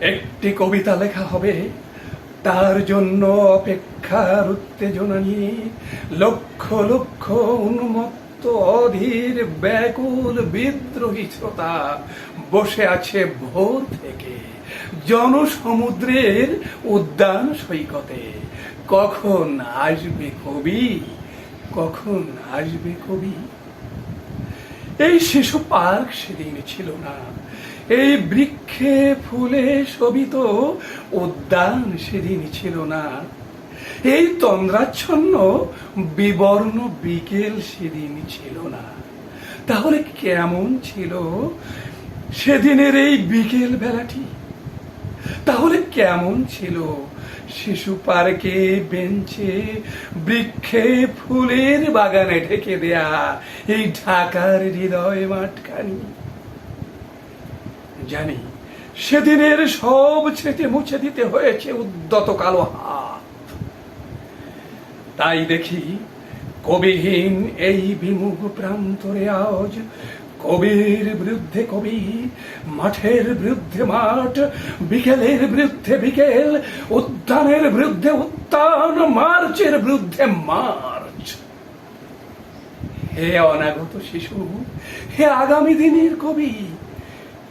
একটি কবিতা লেখা হবে, তার জন্য অপেক্ষার উত্তেজনা নিয়ে লক্ষ লক্ষ উন্মত্ত অধীর ব্যাকুল বিদ্রোহী শ্রোতা বসে আছে ভোর থেকে জনসমুদ্রের উদ্যান সৈকতে। কখন আসবে কবি? কখন আসবে কবি? এই শিশু পার্ক সেদিন ছিল না। এই বৃক্ষে ফুলে শোভিত উদ্যান সেদিন ছিল না। এই তন্দ্রাচ্ছন্ন বিবর্ণ বিকেল সেদিন ছিল না। তাহলে কেমন ছিল সেদিনের এই বিকেল বেলাটি? তাহলে কেমন ছিল শিশু পার্কে বেঞ্চে বৃক্ষে ফুলের বাগানে ঢেকে দেয়া এই ঢাকার হৃদয় মাঠখানি? জানি, সেদিনের সব স্মৃতি মুছে দিতে হয়েছে উদ্যত কালো হাত। তাই দেখি, কবিহীন এই বিমুখ প্রান্তরে আজ কবির বিরুদ্ধে কবি, মাঠের বিরুদ্ধে মাঠ, বিকেলের বিরুদ্ধে বিকেল, উদ্যানের বিরুদ্ধে উদ্যান, মার্চের বিরুদ্ধে মার্চ। হে অনাগত শিশু, হে আগামী দিনের কবি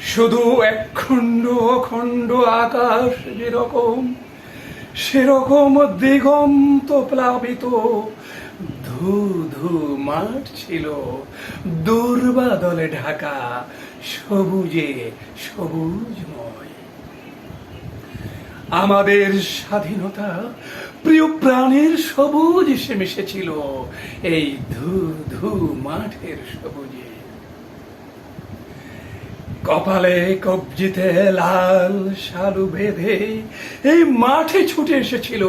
শুধু একখণ্ড অখণ্ড আকাশ যেরকম, সেরকম দিগন্ত প্লাবিত। ধু ধু মাঠ ছিল দুর্বাদলে ঢাকা, সবুজে সবুজময়। আমাদের স্বাধীনতা প্রিয় প্রাণের সবুজ এসে মিশেছিল এই ধু ধু মাঠের সবুজে। কপালে কবজিতে লাল শালু বেঁধে এই মাঠে ছুটে এসেছিল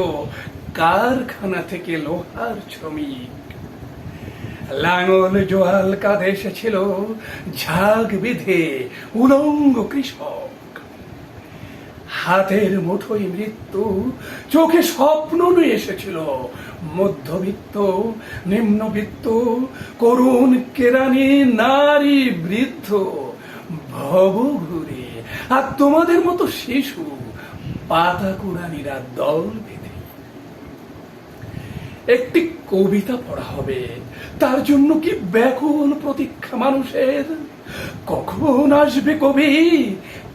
কারখানা থেকে লোহার শ্রমিক। লাঙল জোয়াল কাঁধে এসেছিল ঝাঁক বিধে উলঙ্গ কৃষক। হাতের মুঠোই মৃত্যু, চোখে স্বপ্ন নিয়ে এসেছিল মধ্যবিত্ত, নিম্নবিত্ত, করুণ কেরানি নারী বৃদ্ধ। ভব ঘুরে আর তোমাদের মতো শিশু পাতা কুড়ানিরা দল বেঁধে। একটি কবিতা পড়া হবে, তার জন্য কি ব্যাকুল প্রতীক্ষা মানুষের? কখন আসবে কবি?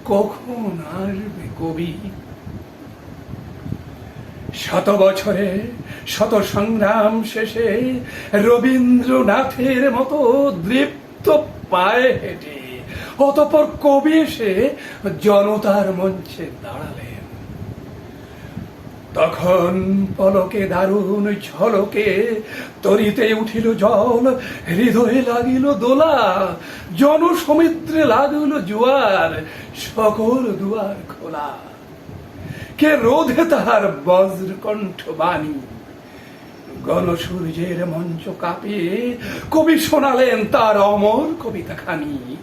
কখন আসবে কবি? শত বছরে, শত সংগ্রাম শেষে রবীন্দ্রনাথের মতো দৃপ্ত পায়ে হেঁটে অতপর কবি এসে জনতার মঞ্চে দাঁড়ালেন। তখন পলকে দারুণ ঝলকে তরিতে উঠিল জল, হৃদয়ে লাগিল দোলা জনসমুদ্রে লাগিল জোয়ার, সকল দুয়ার খোলা। কে রোধে তাহার বজ্রকণ্ঠ বাণী? গণসূর্যের মঞ্চ কাঁপিয়ে কবি শোনালেন তার অমর কবিতা খানি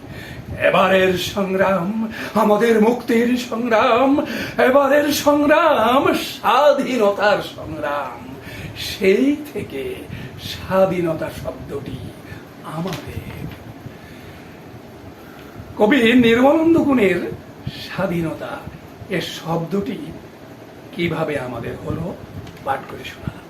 এবারের সংগ্রাম, আমাদের মুক্তির সংগ্রাম, এবারের সংগ্রাম, স্বাধীনতার সংগ্রাম। সেই থেকে স্বাধীনতা শব্দটি আমাদের। কবি নির্মলানন্দ গুণের স্বাধীনতা এর শব্দটি কীভাবে আমাদের হলো? পাঠ করে শোনালাম।